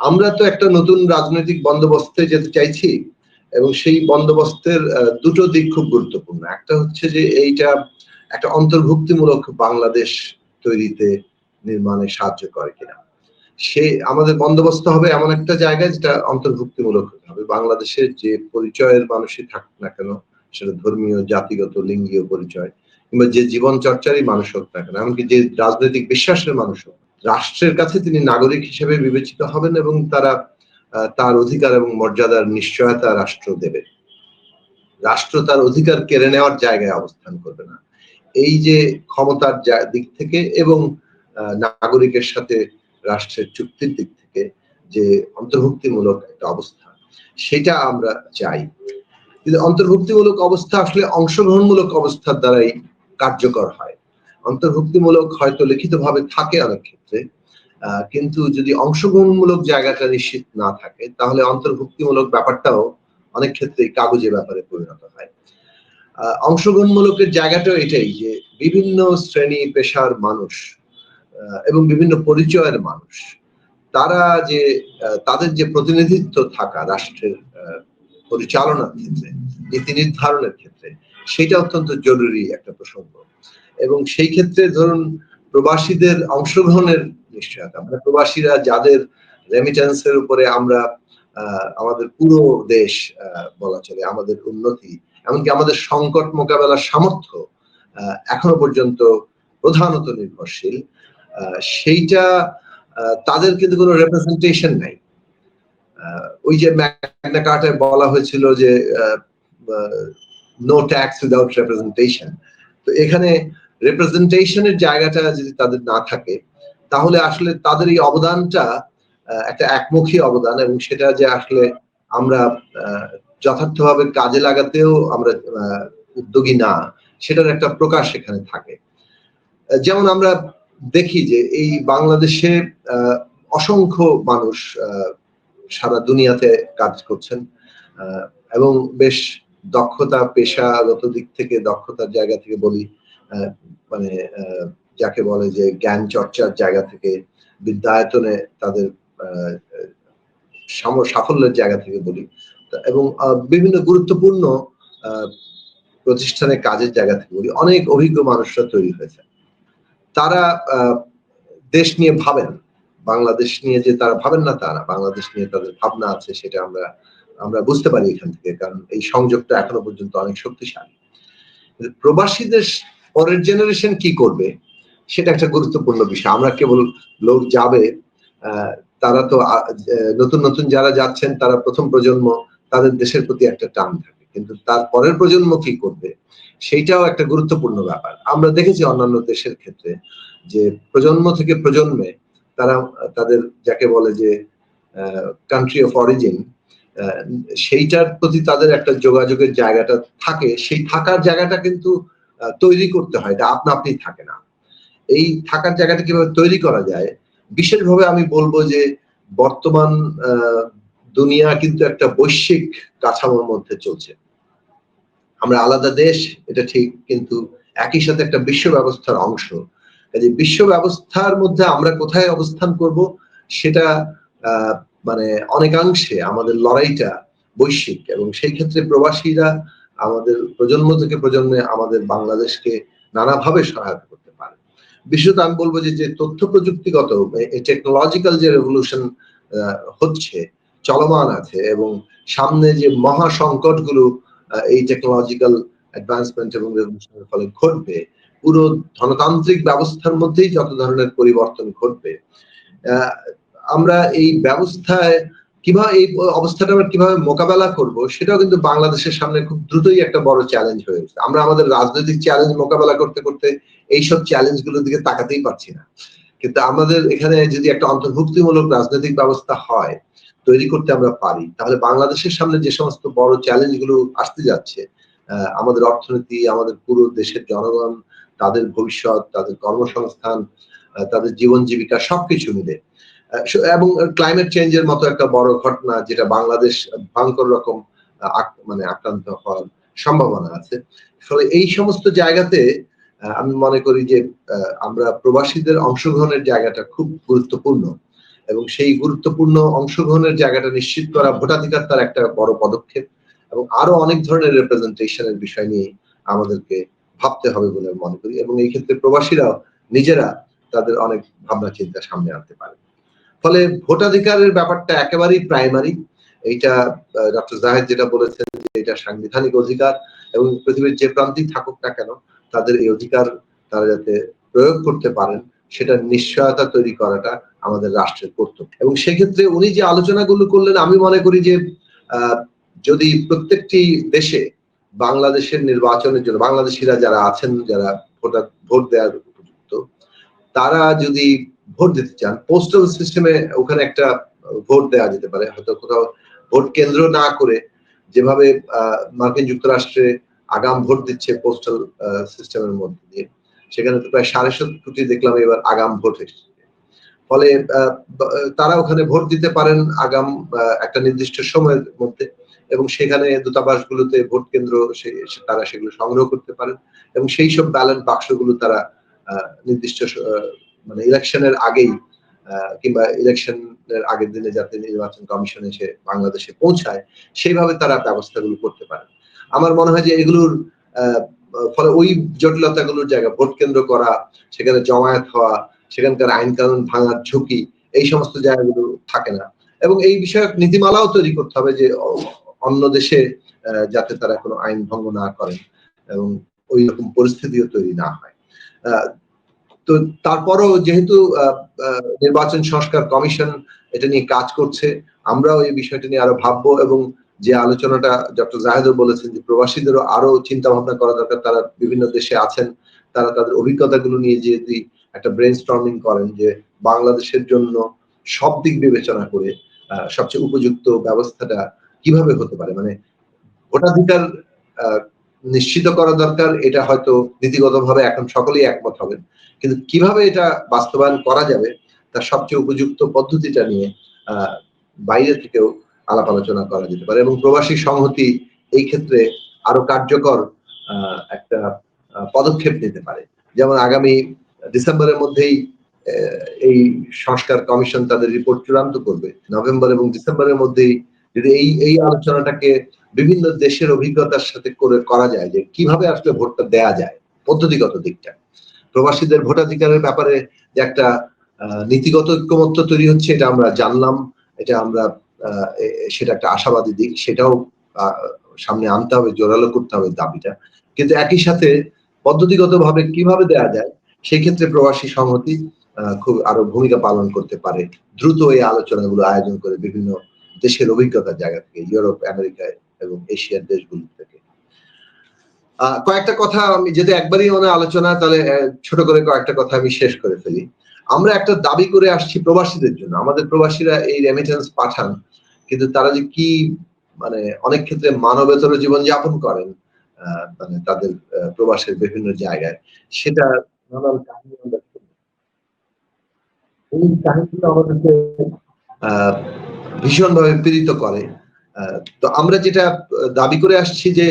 আমরা তো একটা নতুন রাজনৈতিক বন্দোবস্তে যেতে চাইছি এবং সেই বন্দোবস্তের দুটো দিক খুব গুরুত্বপূর্ণ। একটা হচ্ছে যে এইটা একটা অন্তর্ভুক্তিমূলক বাংলাদেশ তৈরিতে নির্মাণে সাহায্য করে কিনা। সে আমাদের বন্দোবস্ত হবে এমন একটা জায়গায় যেটা অন্তর্ভুক্তিমূলক হবে। বাংলাদেশের যে পরিচয়ের মানুষই থাকুক না কেন, সেটা ধর্মীয়, জাতিগত, লিঙ্গীয় পরিচয়, কিংবা যে জীবন চর্চারই মানুষ হোক না কেন, এমনকি যে রাজনৈতিক বিশ্বাসের মানুষ হোক রাষ্ট্রের কাছে তিনি নাগরিক হিসেবে বিবেচিত হবেন এবং তারা তার অধিকার এবং মর্যাদার নিশ্চয়তা রাষ্ট্র দেবে। রাষ্ট্র তার অধিকার কেড়ে নেওয়ার জায়গায় অবস্থান করবে না। এই যে ক্ষমতার দিক থেকে এবং নাগরিকের সাথে রাষ্ট্রের চুক্তির দিক থেকে যে অন্তর্ভুক্তিমূলক একটা অবস্থা, সেটা আমরা চাই। কিন্তু অন্তর্ভুক্তিমূলক অবস্থা আসলে অংশগ্রহণমূলক অবস্থার দ্বারাই কার্যকর হয়। অন্তর্ভুক্তিমূলক হয়তো লিখিতভাবে থাকে অনেক ক্ষেত্রে কিন্তু যদি অংশগ্রহণমূলক জায়গাটা নিশ্চিত না থাকে, তাহলে অন্তর্ভুক্তিমূলক ব্যাপারটাও অনেক ক্ষেত্রে কাগজে ব্যাপারে পরিণত হয়। অংশগ্রহণমূলকের জায়গাটাও এটাই যে বিভিন্ন শ্রেণি পেশার মানুষ এবং বিভিন্ন পরিচয়ের মানুষ, তারা যে তাদের যে প্রতিনিধিত্ব থাকা রাষ্ট্রের পরিচালনার ক্ষেত্রে, নীতি নির্ধারণের ক্ষেত্রে, সেটা অত্যন্ত জরুরি একটা প্রসঙ্গ। এবং সেই ক্ষেত্রে ধরুন প্রবাসীদের অংশগ্রহণের নিশ্চয়তা। মানে প্রবাসীরা যাদের রেমিটেন্সের উপরে আমরা আমাদের পুরো দেশ বলা চলে, আমাদের উন্নতি, এমনকি আমাদের সংকট মোকাবেলার সামর্থ্য এখনও পর্যন্ত প্রধানত নির্ভরশীল সেইটা তাদের কিন্তু কোনো রেপ্রেজেন্টেশন নাই। ওই যে ম্যাগনা বলা হয়েছিল যে নো ট্যাক্স উইদাউট রেপ্রেজেন্টেশন তো এখানে রিপ্রেজেন্টেশনের জায়গাটা যদি তাদের না থাকে, তাহলে আসলে তাদের এই অবদানটা একটা একমুখী অবদান এবং সেটা যে আসলে আমরা যথার্থভাবে কাজে লাগাতেও আমরা উদ্যোগী না, সেটার একটা প্রকাশ এখানে থাকে। যেমন আমরা দেখি যে এই বাংলাদেশে অসংখ্য মানুষ সারা দুনিয়াতে কাজ করছেন এবং বেশ দক্ষতা, পেশাগত দিক থেকে দক্ষতার জায়গা থেকে বলি মানে যাকে বলে যে জ্ঞান চর্চার জায়গা থেকে, বিদ্যায়তনে তাদের সাফল্যের জায়গা থেকে বলি। এবং বিভিন্ন গুরুত্বপূর্ণ প্রতিষ্ঠানে কাজের জায়গা থেকে বলি। অনেক অভিজ্ঞ মানুষরা তৈরি হয়েছে। তারা দেশ নিয়ে ভাবেন। বাংলাদেশ নিয়ে যে তারা ভাবেন না তারা বাংলাদেশ নিয়ে তাদের ভাবনা আছে সেটা আমরা আমরা বুঝতে পারি এখান থেকে। কারণ এই সংযোগটা এখনও পর্যন্ত অনেক শক্তিশালী। প্রবাসীদের পরের জেনারেশন কি করবে? সেটা একটা গুরুত্বপূর্ণ বিষয়। আমরা কেবল লোক যাবে তারা তো নতুন নতুন যারা যাচ্ছেন, তারা প্রথম প্রজন্ম, তাদের দেশের প্রতি একটা টান থাকে। কিন্তু তার পরের প্রজন্ম কি করবে? সেইটাও একটা গুরুত্বপূর্ণ ব্যাপার। আমরা দেখেছি অন্যান্য দেশের ক্ষেত্রে যে প্রজন্ম থেকে প্রজন্মে তারা, তাদের যাকে বলে যে কান্ট্রি অফ অরিজিন সেইটার প্রতি তাদের একটা যোগাযোগের জায়গাটা থাকে। সেই থাকার জায়গাটা কিন্তু তৈরি করতে হয়, এটা আপনা আপনি থাকে না। এই থাকার জায়গাটা কীভাবে তৈরি করা যায়? বিশেষভাবে আমি বলব যে বর্তমান দুনিয়া কিন্তু একটা বৈশ্বিক কাঠামোর মধ্যে চলছে। আমরা আলাদা দেশ, এটা ঠিক, কিন্তু একই সাথে একটা বিশ্ব ব্যবস্থার অংশ। কাজে বিশ্ব ব্যবস্থার মধ্যে আমরা কোথায় অবস্থান করব, সেটা মানে অনেকাংশে আমাদের লড়াইটা বৈশ্বিক এবং সেই ক্ষেত্রে প্রবাসীরা আমাদের প্রজন্ম থেকে প্রজন্মে আমাদের বাংলাদেশকে নানাভাবে সহায়তা করতে পারে। বিশেষত আমি বলব যে তথ্য প্রযুক্তিগত টেকনোলজিক্যাল যে রেভলিউশন হচ্ছে, চলমান আছে এবং সামনে যে মহা সংকটগুলো এই টেকনোলজিক্যাল অ্যাডভান্সমেন্ট এবং রেভলিউশনের ফলে ঘটবে, পুরো ধনতান্ত্রিক ব্যবস্থার মধ্যেই যত ধরনের পরিবর্তন ঘটবে আমরা এই ব্যবস্থায় কীভাবে এই অবস্থাটা আমরা কীভাবে মোকাবেলা করব, সেটাও কিন্তু বাংলাদেশের সামনে খুব দ্রুতই একটা বড় চ্যালেঞ্জ হয়ে উঠছে। আমরা আমাদের রাজনৈতিক চ্যালেঞ্জ মোকাবেলা করতে করতে এইসব চ্যালেঞ্জগুলোর দিকে তাকাতেই পারছি না। কিন্তু আমাদের এখানে যদি একটা অন্তর্ভুক্তিমূলক রাজনৈতিক ব্যবস্থা হয়, তৈরি করতে আমরা পারি, তাহলে বাংলাদেশের সামনে যে সমস্ত বড় চ্যালেঞ্জগুলো আসতে যাচ্ছে আমাদের অর্থনীতি, আমাদের পুরো দেশের জনগণ, তাদের ভবিষ্যৎ, তাদের কর্মসংস্থান তাদের জীবন জীবিকা সবকিছু মিলে এবং ক্লাইমেট চেঞ্জের মতো একটা বড় ঘটনা যেটা বাংলাদেশ ভয়ঙ্কর রকম মানে আক্রান্ত হওয়ার সম্ভাবনা আছে। ফলে এই সমস্ত জায়গাতে আমি মনে করি যে আমরা প্রবাসীদের অংশগ্রহণের জায়গাটা খুব গুরুত্বপূর্ণ এবং সেই গুরুত্বপূর্ণ অংশগ্রহণের জায়গাটা নিশ্চিত করা ভোটাধিকার তার একটা বড় পদক্ষেপ এবং আরও অনেক ধরনের রিপ্রেজেন্টেশনের বিষয় নিয়ে আমাদেরকে ভাবতে হবে বলে মনে করি এবং এই ক্ষেত্রে প্রবাসীরাও নিজেরা তাদের অনেক ভাবনা চিন্তা সামনে আনতে পারে। ফলে ভোটাধিকারের ব্যাপারটা একেবারেই প্রাইমারি এইটা ডক্টর জাহেদ যেটা বলেছেন যে এটা সাংবিধানিক অধিকার এবং পৃথিবীর যে প্রান্তেই থাকুক না কেন, তাদের এই অধিকার তারা যাতে প্রয়োগ করতে পারেন, সেটা নিশ্চয়তা তৈরি করাটা আমাদের রাষ্ট্রের কর্তব্য। এবং সেক্ষেত্রে উনি যে আলোচনাগুলো করলেন, আমি মনে করি যে যদি প্রত্যেকটি দেশে বাংলাদেশের নির্বাচনের জন্য, বাংলাদেশিরা যারা আছেন, যারা ভোটার, ভোট দেওয়ার উপযুক্ত, তারা যদি ভোট দিতে চান পোস্টাল সিস্টেমে ওখানে একটা ভোট দেওয়া যেতে পারে। হয়তো কোথাও ভোট কেন্দ্র না করে যেভাবে মার্কিন যুক্তরাষ্ট্রে আগাম ভোট দিচ্ছে পোস্টাল সিস্টেমের মধ্যে দিয়ে, সেখানে তো প্রায় সাড়ে সাত কোটি দেখলাম এবার আগাম ভোট এসেছে। ফলে তারা ওখানে ভোট দিতে পারেন আগাম একটা নির্দিষ্ট সময়ের মধ্যে এবং সেখানে দূতাবাসগুলোতে ভোট কেন্দ্র তারা সেগুলো সংগ্রহ করতে পারেন এবং সেই সব ব্যালট বাক্সগুলো তারা নির্দিষ্ট মানে ইলেকশনের আগেই কিংবা ইলেকশনের আগের দিনে যাতে নির্বাচন কমিশন এসে বাংলাদেশে পৌঁছায়, সেইভাবে তারা ব্যবস্থাগুলো করতে পারেন। আমার মনে হয় যে এগুলোর ফলে ওই জটিলতাগুলোর জায়গা, ভোট কেন্দ্র করা, সেখানে জমায়েত হওয়া, সেখানকার আইন কানুন ভাঙার ঝুঁকি, এই সমস্ত জায়গাগুলো থাকে না। এবং এই বিষয়ক নীতিমালাও তৈরি করতে হবে যে অন্য দেশে যাতে তারা কোনো আইন ভঙ্গ না করেন এবং ওই রকম পরিস্থিতিও তৈরি না হয়। তো তারপরও যেহেতু নির্বাচন সংস্কার কমিশন এটা নিয়ে কাজ করছে, আমরাও এই বিষয়টা নিয়ে আরও ভাববো এবং যে আলোচনাটা ডক্টর জাহেদও বলেছেন যে প্রবাসীদেরও আরও চিন্তা ভাবনা করা দরকার, তারা বিভিন্ন দেশে আছেন, তারা তাদের অভিজ্ঞতাগুলো নিয়ে যদি একটা ব্রেন স্টর্মিং করেন যে বাংলাদেশের জন্য সব দিক বিবেচনা করে সবচেয়ে উপযুক্ত ব্যবস্থাটা কীভাবে হতে পারে? মানে ভোটাধিকার নিশ্চিত করা দরকার, এটা হয়তো নীতিগতভাবে এখন সকলেই একমত হবেন। কিন্তু কীভাবে এটা বাস্তবায়ন করা যাবে, তার সবচেয়ে উপযুক্ত পদ্ধতিটা নিয়ে বাইরে থেকেও আলাপ আলোচনা করা যেতে পারে। এবং প্রবাসী সংহতি এই ক্ষেত্রে আরও কার্যকর একটা পদক্ষেপ নিতে পারে। যেমন আগামী ডিসেম্বরের মধ্যেই এই সংস্কার কমিশন তাদের রিপোর্ট চূড়ান্ত করবে। নভেম্বর এবং ডিসেম্বরের মধ্যেই যদি এই এই আলোচনাটাকে বিভিন্ন দেশের অভিজ্ঞতার সাথে করে, করা যায় যে কীভাবে আসলে ভোটটা দেয়া যায়, পদ্ধতিগত দিকটা। প্রবাসীদের ভোটাধিকারের ব্যাপারে যে একটা নীতিগত ঐক্যমত্য তৈরি হচ্ছে, এটা আমরা জানলাম, এটা আমরা সেটা একটা আশাবাদী দিক, সেটাও সামনে আনতে হবে, জোরালো করতে হবে দাবিটা। কিন্তু একই সাথে পদ্ধতিগত ভাবে কীভাবে দেয়া যায় সেই ক্ষেত্রে প্রবাসী সংহতি খুব আরও ভূমিকা পালন করতে পারে। দ্রুত এই আলোচনাগুলো আয়োজন করে বিভিন্ন দেশের অভিজ্ঞতার জায়গা থেকে, ইউরোপ আমেরিকায় এবং এশিয়ার দেশগুলো থেকে। কয়েকটা কথা আমি যদি একবারই মানে আলোচনা, তাহলে ছোট করে কয়েকটা কথা আমি শেষ করে ফেলি। আমরা একটা দাবি করে আসছি প্রবাসীদের জন্য। আমাদের প্রবাসীরা এই রেমিটেন্স পাঠান, কিন্তু তারা যে কি মানে অনেক ক্ষেত্রে মানবেতর জীবন যাপন করেন মানে তাদের প্রবাসের বিভিন্ন জায়গায়, সেটা নানান কাহিনী আমরা এই কাহিনীগুলো আমাদেরকে ভীষণভাবে পীড়িত করে। তো আমরা যেটা দাবি করে আসছি যে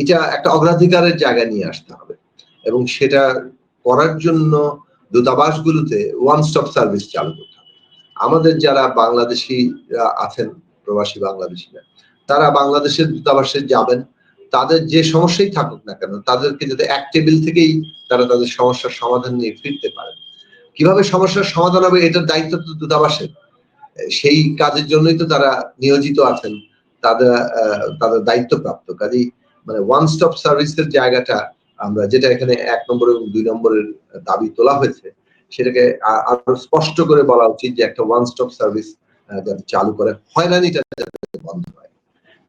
এটা একটা অগ্রাধিকারের জায়গা নিয়ে আসতে হবে। এবং সেটা করার জন্য দূতাবাসগুলোতে ওয়ান স্টপ সার্ভিস চালু করতে হবে। আমাদের যারা বাংলাদেশি আছেন, প্রবাসী বাংলাদেশিরা, তারা বাংলাদেশের দূতাবাসে যাবেন। তাদের যে সমস্যাই থাকুক না কেন, তাদেরকে যাতে এক টেবিল থেকেই তারা তাদের সমস্যার সমাধান নিয়ে ফিরতে পারেন কীভাবে সমস্যার সমাধান হবে, এটার দায়িত্ব তো দূতাবাসের। সেই কাজের জন্যই তো তারা নিয়োজিত আছেন, তাদের তাদের দায়িত্বপ্রাপ্ত। কাজেই মানে ওয়ান স্টপ সার্ভিসের জায়গাটা আমরা, যেটা এখানে এক নম্বর এবং দুই নম্বরের দাবি তোলা হয়েছে, সেটাকে আরও স্পষ্ট করে বলা উচিত যে একটা ওয়ান স্টপ সার্ভিস যাতে চালু করে। হয়রানিটা যাতে বন্ধ হয়।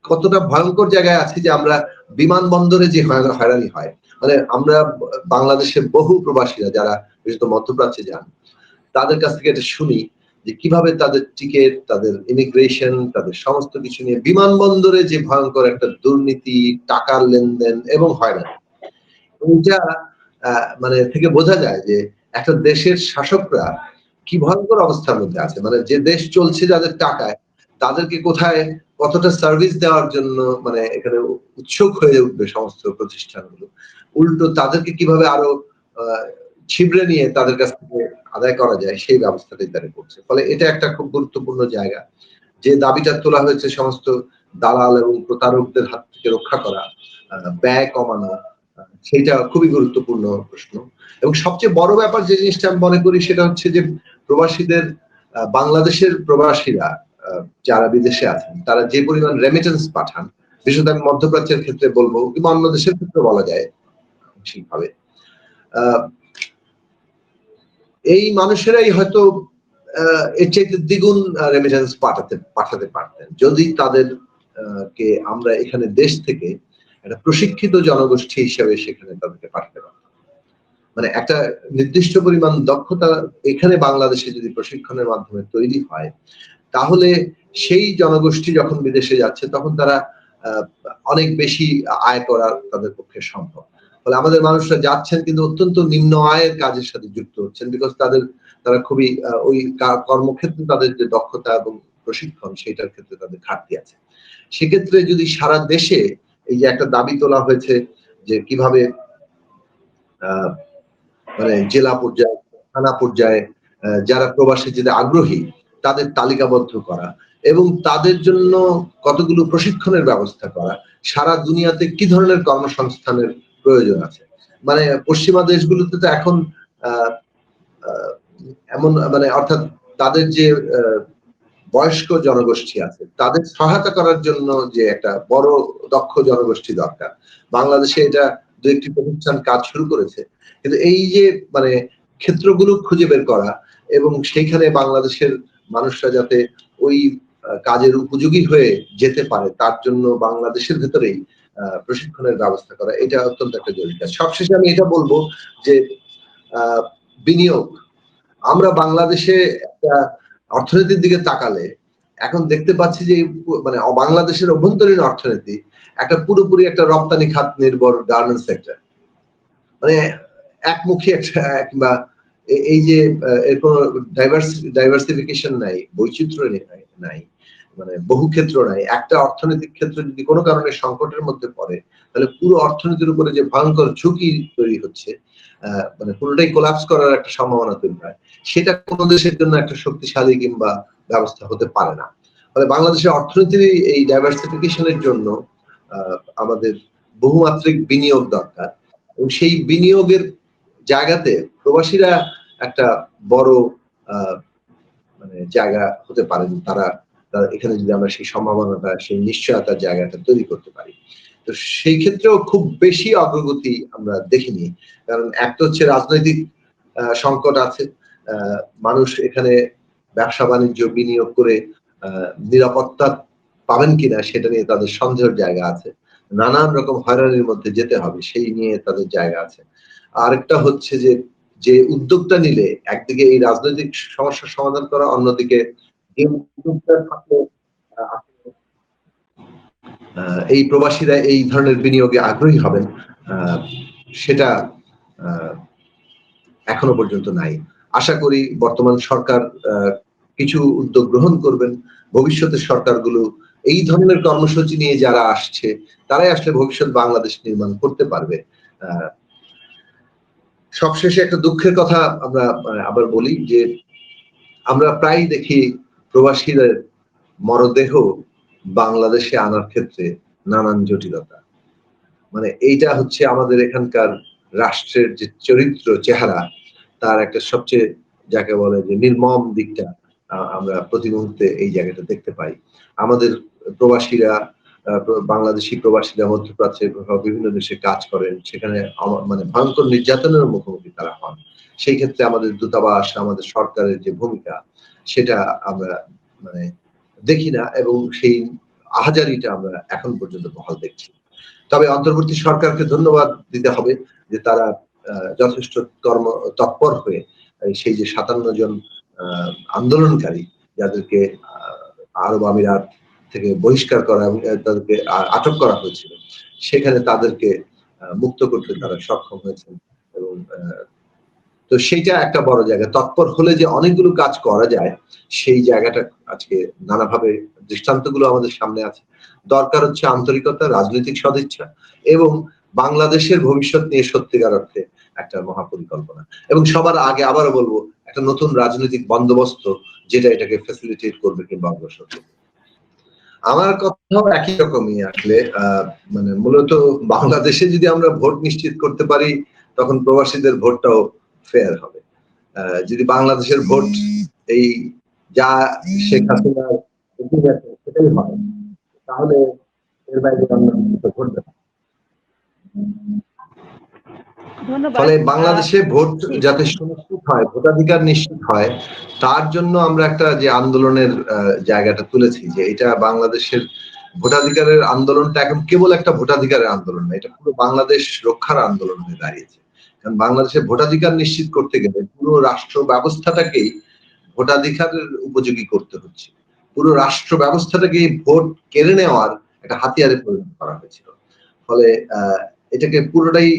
কতটা ভয়ঙ্কর জায়গায় আছে যে আমরা বিমানবন্দরে যে হয়রানি হয়। মানে আমরা বাংলাদেশের বহু প্রবাসীরা যারা, বিশেষত মধ্যপ্রাচ্যে যান, তাদের কাছ থেকে এটা শুনি। যে কীভাবে তাদের টিকিট তাদের ইমিগ্রেশন তাদের সমস্ত কিছু নিয়ে বিমানবন্দরে যে ভয়ঙ্কর একটা দুর্নীতি, টাকার লেনদেন এবং হয়রানি। এইটা মানে থেকে বোঝা যায় যে একটা দেশের শাসকরা কি ভয়ঙ্কর অবস্থার মধ্যে আছে। মানে যে দেশ চলছে যাদের টাকায়, তাদেরকে কোথায় কতটা সার্ভিস দেওয়ার জন্য মানে এখানে উৎসুক হয়ে উঠবে সমস্ত প্রতিষ্ঠানগুলো। উল্টো তাদেরকে কীভাবে আরও ছিবড়ে নিয়ে তাদের কাছ থেকে আদায় করা যায়, সেই ব্যবস্থাটাই তারা করছে। ফলে এটা একটা খুব গুরুত্বপূর্ণ জায়গা। যে দাবিটা তোলা হয়েছে সমস্ত দালাল এবং প্রতারকদের হাত থেকে রক্ষা করা ব্যয় কমানো সেটা খুবই গুরুত্বপূর্ণ প্রশ্ন। এবং সবচেয়ে বড় ব্যাপার যে জিনিসটা আমি মনে করি সেটা হচ্ছে যে প্রবাসীদের বাংলাদেশের প্রবাসীরা যারা বিদেশে আছেন, তারা যে পরিমাণ রেমিটেন্স পাঠান, বিশেষত আমি মধ্যপ্রাচ্যের ক্ষেত্রে বলব কিংবা অন্য দেশের ক্ষেত্রে বলা যায় ঠিকভাবে এই মানুষেরাই হয়তো এর চাইতে দ্বিগুণ রেমিটেন্স পাঠাতে পাঠাতে পারতেন। যদি তাদের কে আমরা এখানে দেশ থেকে একটা প্রশিক্ষিত জনগোষ্ঠী হিসেবে সেখানে তাদেরকে পাঠাতে পারতাম। মানে একটা নির্দিষ্ট পরিমাণ দক্ষতা এখানে বাংলাদেশে যদি প্রশিক্ষণের মাধ্যমে তৈরি হয়, তাহলে সেই জনগোষ্ঠী যখন বিদেশে যাচ্ছে, তখন তারা অনেক বেশি আয় করা তাদের পক্ষে সম্ভব। ফলে আমাদের মানুষরা যাচ্ছেন কিন্তু অত্যন্ত নিম্ন আয়ের কাজের সাথে যুক্ত হচ্ছেন বিকজ তাদের, তারা খুবই ওই কর্মক্ষেত্রে তাদের যে দক্ষতা এবং প্রশিক্ষণ সেটার ক্ষেত্রে তাদের ঘাটতি আছে। সেক্ষেত্রে যদি সারা দেশে এই যে একটা দাবি তোলা হয়েছে যে কীভাবে মানে জেলা পর্যায়ে, থানা পর্যায়ে যারা প্রবাসী যেতে আগ্রহী, তাদের তালিকাবদ্ধ করা এবং তাদের জন্য কতগুলো প্রশিক্ষণের ব্যবস্থা করা, সারা দুনিয়াতে কি ধরনের কর্মসংস্থানের প্রয়োজন আছে। মানে পশ্চিমা দেশগুলোতে তো এখন এমন মানে অর্থাৎ তাদের যে বয়স্ক জনগোষ্ঠী আছে, তাদের সহায়তা করার জন্য যে একটা বড় দক্ষ জনগোষ্ঠী দরকার। বাংলাদেশে এটা দু একটি প্রতিষ্ঠান কাজ শুরু করেছে। কিন্তু এই যে মানে ক্ষেত্রগুলো খুঁজে বের করা এবং সেইখানে বাংলাদেশের মানুষরা যাতে ওই কাজের উপযোগী হয়ে যেতে পারে, তার জন্য বাংলাদেশের ভেতরেই প্রশিক্ষণের ব্যবস্থা করা, এটা অত্যন্ত একটা জরুরি কাজ। সবশেষে আমি এটা বলব যে বিনিয়োগ। আমরা বাংলাদেশে একটা অর্থনীতির দিকে তাকালে, এখন দেখতে পাচ্ছি যে মানে বাংলাদেশের অভ্যন্তরীণ অর্থনীতি একটা পুরোপুরি একটা রপ্তানি খাত নির্ভর গার্মেন্টস সেক্টর মানে একমুখী একটা, কিংবা এই যে এর কোনো কোন ডাইভার্সিফিকেশন নাই, বৈচিত্র্য নাই। মানে বহু ক্ষেত্র নাই, একটা অর্থনৈতিক ক্ষেত্র যদি কোনো কারণে সংকটের মধ্যে পড়ে, তাহলে পুরো অর্থনীতির উপরে যে ভয়ঙ্কর ঝুঁকি তৈরি হচ্ছে মানে পুরোটাই কোলাপস করার একটা সম্ভাবনা তৈরি হয়, সেটা কোনো দেশের জন্য একটা শক্তিশালী কিংবা ব্যবস্থা হতে পারে না। ফলে বাংলাদেশের অর্থনীতির এই ডাইভার্সিফিকেশনের জন্য আমাদের বহুমাত্রিক বিনিয়োগ দরকার। এবং সেই বিনিয়োগের জায়গাতে প্রবাসীরা একটা বড় মানে জায়গা হতে পারেন, তারা এখানে যদি আমরা সেই সম্ভাবনাটা সেই নিশ্চয়তার জায়গাটা তৈরি করতে পারি। তো সেই ক্ষেত্রেও খুব বেশি অগ্রগতি আমরা দেখিনি। কারণ এক তো হচ্ছে রাজনৈতিক সংকট আছে। মানুষ এখানে ব্যবসা বাণিজ্য বিনিয়োগ করে নিরাপত্তা পাবেন কিনা সেটা নিয়ে তাদের সন্দেহের জায়গা আছে। নানান রকম হয়রানির মধ্যে যেতে হবে, সেই নিয়ে তাদের জায়গা আছে। আরেকটা হচ্ছে যে যে উদ্যোগটা নিলে একদিকে এই রাজনৈতিক সমস্যার সমাধান করা, অন্যদিকে এই প্রবাসীরা এই ধরনের বিনিয়োগে আগ্রহী হবেন সেটা এখনও পর্যন্ত নাই। আশা করি বর্তমান সরকার কিছু উদ্যোগ গ্রহণ করবেন। ভবিষ্যতের সরকারগুলো এই ধরনের কর্মসূচি নিয়ে যারা আসছে, তারাই আসলে ভবিষ্যৎ বাংলাদেশ নির্মাণ করতে পারবে। সবশেষে একটা দুঃখের কথা আমরা আবার বলি যে, আমরা প্রায় দেখি প্রবাসীদের মরদেহ বাংলাদেশে আনার ক্ষেত্রে নানান জটিলতা। মানে এইটা হচ্ছে আমাদের এখানকার রাষ্ট্রের যে চরিত্র, চেহারা, তার একটা সবচেয়ে যাকে বলে যে নির্মম দিকটা আমরা প্রতি মুহূর্তে এই জায়গাটা দেখতে পাই। আমাদের প্রবাসীরা বাংলাদেশি প্রবাসীরা মধ্যপ্রাচ্যে বিভিন্ন দেশে কাজ করেন, সেখানে মানে ভয়ঙ্কর নির্যাতনের মুখোমুখি তারা হন। সেই ক্ষেত্রে আমাদের দূতাবাস, আমাদের সরকারের যে ভূমিকা সেটা আমরা মানে দেখি না এবং সেই আহাজারিটা আমরা এখন পর্যন্ত বহাল দেখছি। তবে অন্তর্বর্তী সরকারকে ধন্যবাদ দিতে হবে যে তারা যথেষ্ট কর্ম, তৎপর হয়ে সেই যে সাতান্ন জন আন্দোলনকারী যাদেরকে আরব আমিরাত থেকে বহিষ্কার করা এবং তাদেরকে আটক করা হয়েছিল, সেখানে তাদেরকে মুক্ত করতে তারা সক্ষম হয়েছেন এবং তো সেইটা একটা বড় জায়গা। তৎপর হলে যে অনেকগুলো কাজ করা যায়, সেই জায়গাটা আজকে নানাভাবে দৃষ্টান্তগুলো আমাদের সামনে আছে। দরকার হচ্ছে আন্তরিকতা, রাজনৈতিক সদিচ্ছা এবং বাংলাদেশের ভবিষ্যৎ নিয়ে সত্যিকার অর্থে একটা মহাপরিকল্পনা। এবং সবার আগে আবারও বলব, একটা নতুন রাজনৈতিক বন্দোবস্ত যেটা এটাকে ফ্যাসিলিটেট করবে কিংবা অগ্রসর করবে। আমার কথাও একই রকমই আসলে মানে মূলত বাংলাদেশে যদি আমরা ভোট নিশ্চিত করতে পারি, তখন প্রবাসীদের ভোটটাও ফেয়ার হবে। যদি বাংলাদেশের ভোট এই যা শেখ হাসিনার সেটাই হয় তাহলে এর বাইরে আমরা কিছু ঘটবে ফলে বাংলাদেশে ভোট যাতে সুনিশ্চিত হয় ভোটাধিকার নিশ্চিত হয় তার জন্য আমরা একটা যে আন্দোলনের জায়গাটা তুলেছি যে এটা বাংলাদেশের ভোটাধিকারের আন্দোলনটা এখন কেবল একটা ভোটাধিকারের আন্দোলন না এটা পুরো বাংলাদেশ রক্ষার আন্দোলন হয়ে দাঁড়িয়েছে। কারণ বাংলাদেশের ভোটাধিকার নিশ্চিত করতে গেলে পুরো রাষ্ট্র ব্যবস্থাটাকেই ভোটাধিকারের উপযোগী করতে হচ্ছে। পুরো রাষ্ট্র ব্যবস্থাটাকে ভোট কেড়ে নেওয়ার একটা হাতিয়ারে পরিণত করা হয়েছিল। ফলে এটাকে পুরোটাই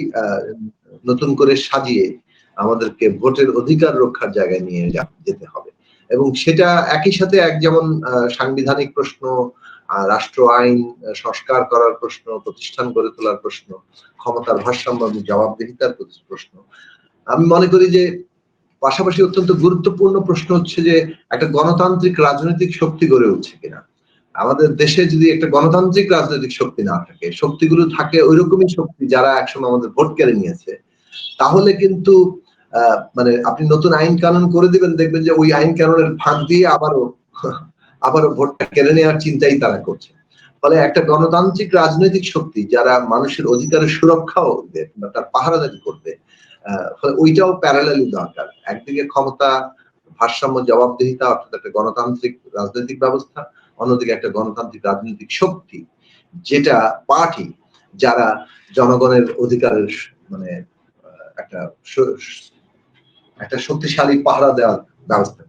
নতুন করে সাজিয়ে আমাদেরকে ভোটের অধিকার রক্ষার জায়গায় নিয়ে যেতে হবে। এবং সেটা একই সাথে এক যেমন সাংবিধানিক প্রশ্ন রাষ্ট্র আইন সংস্কার করার প্রশ্ন, প্রতিষ্ঠান গড়ে তোলার প্রশ্ন, ক্ষমতার ভারসাম্য এবং জবাবদিহিতার প্রশ্ন। আমি মনে করি যে পাশাপাশি অত্যন্ত গুরুত্বপূর্ণ প্রশ্ন হচ্ছে যে একটা গণতান্ত্রিক রাজনৈতিক শক্তি গড়ে উঠছে কিনা। আমাদের দেশে যদি একটা গণতান্ত্রিক রাজনৈতিক শক্তি না থাকে, শক্তিগুলো থাকে ওইরকমই শক্তি যারা একসময় আমাদের ভোট কেড়ে নিয়েছে, তাহলে কিন্তু মানে আপনি নতুন আইন কানুন করে দিবেন, দেখবেন যে ওই আইন কানুনের ফাঁক দিয়ে আবারও আবারও ভোটটা কেড়ে নেওয়ার চিন্তাই তারা করছে। ফলে একটা গণতান্ত্রিক রাজনৈতিক শক্তি যারা মানুষের অধিকারের সুরক্ষাও তার পাহারাদারি করবে ফলে ওইটাও প্যারালালি দরকার। একদিকে ক্ষমতা, ভারসাম্য, জবাবদিহিতা, অর্থাৎ একটা গণতান্ত্রিক রাজনৈতিক ব্যবস্থা, অন্যদিকে একটা গণতান্ত্রিক রাজনৈতিক শক্তি, যেটা পার্টি যারা জনগণের অধিকারের মানে একটা একটা শক্তিশালী পাহারা দেওয়ার ব্যবস্থা